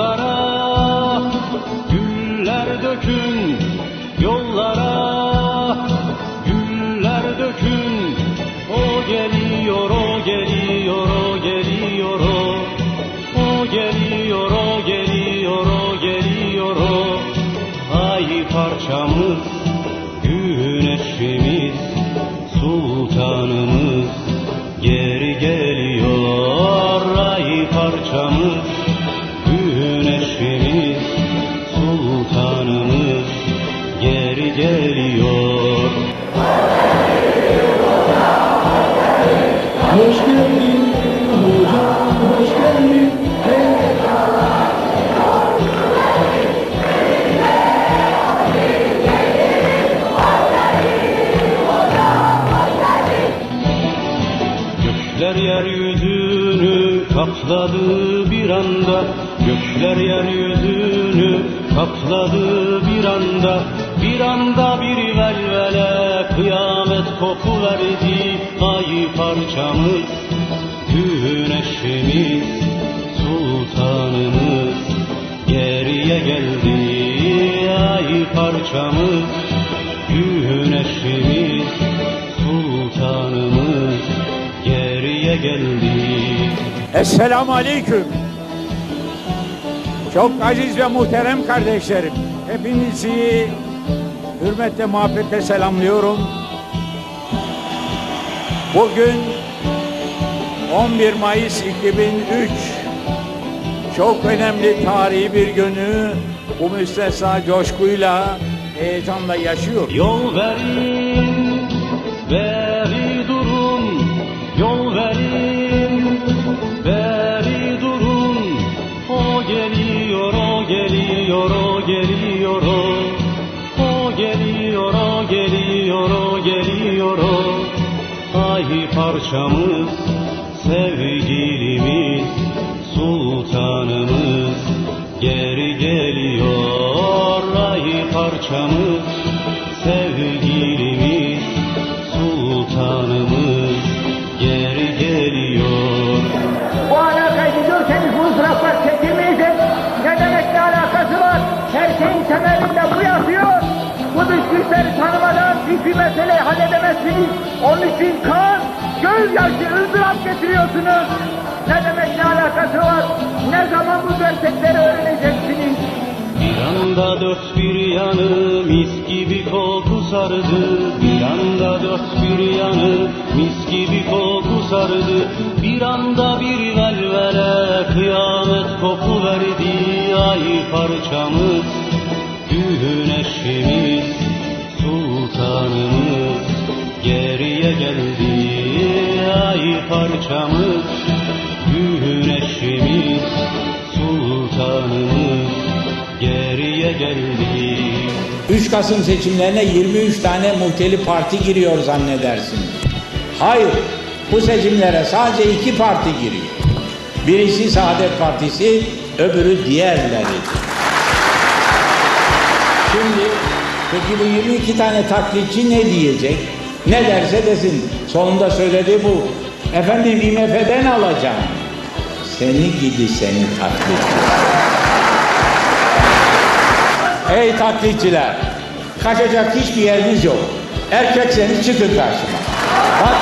yollara Güller dökün yollara Güller dökün. O geliyor o geliyor o geliyor o. O geliyor o geliyor o geliyor o. Ay parçamız güneşimiz Sultanımız geri geliyor. Ay parçamız yeryüzünü kapladı bir anda. Gökler yeryüzünü kapladı bir anda. Bir anda bir velvele kıyamet kopu verdi. Ay parçamız güneşimiz sultanımız. Geriye geldi Ay parçamız güneşimiz geriye geldi Esselamu Aleyküm. Çok aziz ve muhterem kardeşlerim. Hepinizi hürmetle, muhabbetle selamlıyorum. Bugün 11 Mayıs 2003 çok önemli tarihi bir günü bu müstesna coşkuyla, heyecanla yaşıyor. Yol verin, geliyor, o geliyor, o. O geliyor, o geliyor, o geliyor, o. Ay parçamız, sevgilimiz, sultanımız geri geliyor. Ay parçamız, sevgilimiz, sultanımız geri geliyor. Temelinde bu yatıyor. Bu dış güçleri tanımadan hiçbir meseleyi halledemezsiniz. Onun için kan, gözyaşı, ızdırap getiriyorsunuz. Ne demek ne alakası var? Ne zaman bu gerçekleri öğreneceksiniz? Bir anda dört bir yanı mis gibi koku sardı Bir anda dört bir yanı mis gibi koku sardı Bir anda bir velvele kıyamet kopu verdi Ay parçamız güneşimiz sultanımız geriye geldi Ay parçamız güneşimiz sultanımız geriye geldi 3 Kasım seçimlerine 23 tane muhtelif parti giriyor zannedersin. Hayır, bu seçimlere sadece iki parti giriyor. Birisi Saadet Partisi, öbürü diğerleri. Şimdi peki bu 22 tane taklitçi ne diyecek? Ne derse desin. Sonunda söylediği bu. Efendim IMF'den alacağım. Seni gidi seni taklitçi. Ey taklitçiler! Kaçacak hiçbir yeriniz yok. Erkekseniz çıkın karşıma. Bak